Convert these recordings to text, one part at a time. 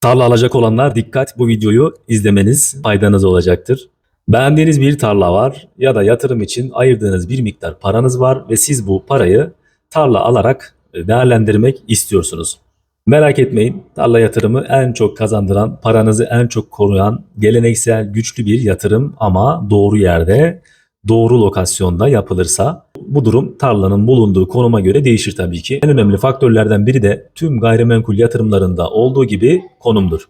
Tarla alacak olanlar dikkat bu videoyu izlemeniz faydanız olacaktır. Beğendiğiniz bir tarla var ya da yatırım için ayırdığınız bir miktar paranız var ve siz bu parayı tarla alarak değerlendirmek istiyorsunuz. Merak etmeyin tarla yatırımı en çok kazandıran, paranızı en çok koruyan, geleneksel güçlü bir yatırım ama doğru yerde, doğru lokasyonda yapılırsa bu durum tarlanın bulunduğu konuma göre değişir tabii ki. En önemli faktörlerden biri de tüm gayrimenkul yatırımlarında olduğu gibi konumdur.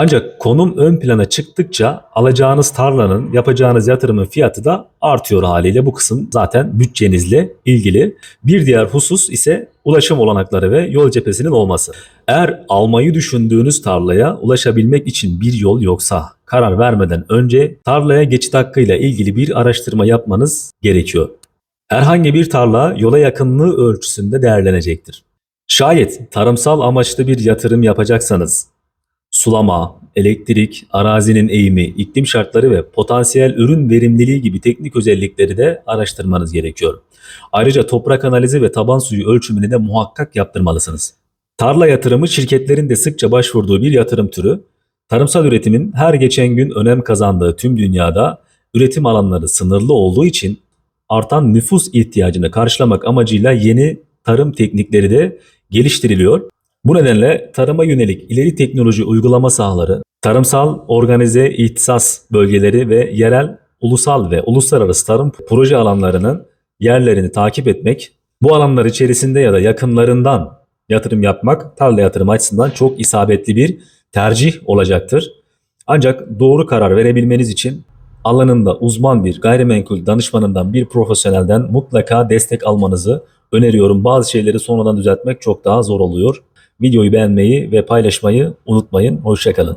Ancak konum ön plana çıktıkça alacağınız tarlanın, yapacağınız yatırımın fiyatı da artıyor haliyle. Bu kısım zaten bütçenizle ilgili. Bir diğer husus ise ulaşım olanakları ve yol cephesinin olması. Eğer almayı düşündüğünüz tarlaya ulaşabilmek için bir yol yoksa karar vermeden önce tarlaya geçit hakkıyla ilgili bir araştırma yapmanız gerekiyor. Herhangi bir tarla yola yakınlığı ölçüsünde değerlenecektir. Şayet tarımsal amaçlı bir yatırım yapacaksanız sulama, elektrik, arazinin eğimi, iklim şartları ve potansiyel ürün verimliliği gibi teknik özellikleri de araştırmanız gerekiyor. Ayrıca toprak analizi ve taban suyu ölçümünü de muhakkak yaptırmalısınız. Tarla yatırımı şirketlerin de sıkça başvurduğu bir yatırım türü. Tarımsal üretimin her geçen gün önem kazandığı tüm dünyada üretim alanları sınırlı olduğu için artan nüfus ihtiyacını karşılamak amacıyla yeni tarım teknikleri de geliştiriliyor. Bu nedenle tarıma yönelik ileri teknoloji uygulama sahaları, tarımsal organize ihtisas bölgeleri ve yerel, ulusal ve uluslararası tarım proje alanlarının yerlerini takip etmek, bu alanlar içerisinde ya da yakınlarından yatırım yapmak tarla yatırım açısından çok isabetli bir tercih olacaktır. Ancak doğru karar verebilmeniz için alanında uzman bir gayrimenkul danışmanından bir profesyonelden mutlaka destek almanızı öneriyorum. Bazı şeyleri sonradan düzeltmek çok daha zor oluyor. Videoyu beğenmeyi ve paylaşmayı unutmayın. Hoşçakalın.